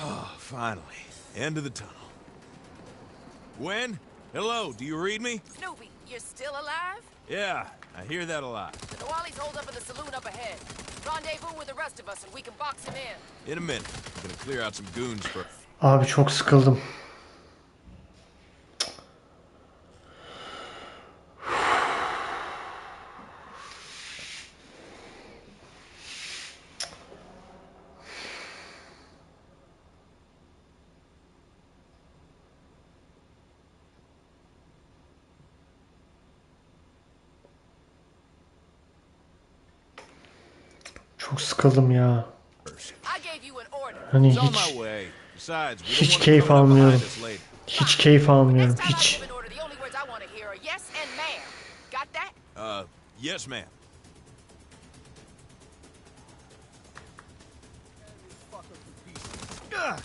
Oh, finally. End of the tunnel. Gwen? Hello, do you read me? Snoopy, you're still alive? Yeah, I hear that a lot. The Nawali's holed up in the saloon up ahead. Rendezvous with the rest of us and we can box him in. In a minute. I'm gonna clear out some goons first. Abi çok sıkıldım. Çok sıkıldım ya. Hani hiç hiç keyif almıyorum. hiç keyif almıyorum. Hiç. yes ma'am. Uh,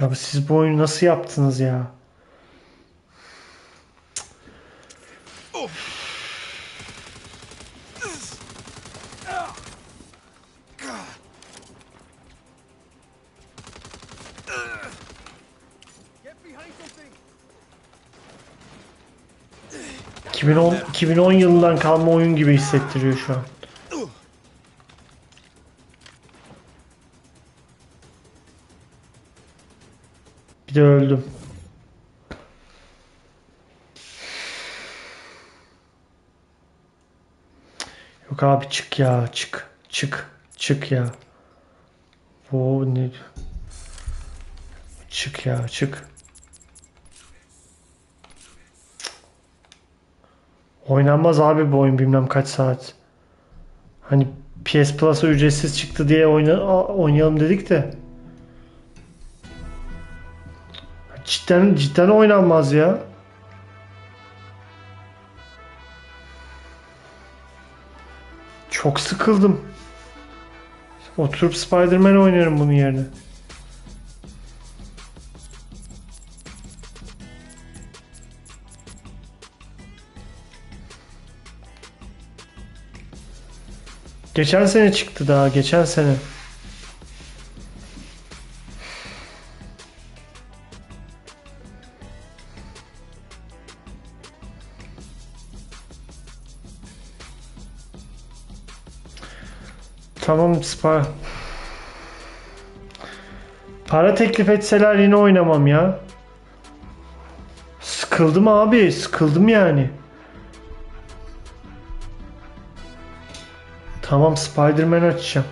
Ya siz bu oyunu nasıl yaptınız ya? Something. 2010 2010 yılından kalma oyun gibi hissettiriyor şu an. Bir de öldüm. Yok abi çık ya çık çık çık ya. Bu ne? Çık ya çık. Oynanmaz abi bu oyun bilmem kaç saat. Hani PS Plus'a ücretsiz çıktı diye oyna, oynayalım dedik de. Cidden cidden oynanmaz ya. Çok sıkıldım. Oturup Spider-Man oynarım bunun yerine. Geçen sene çıktı daha geçen sene. Tamam Spa. Para teklif etseler yine oynamam ya. Sıkıldım abi, sıkıldım yani. Tamam Spider-Man açacağım.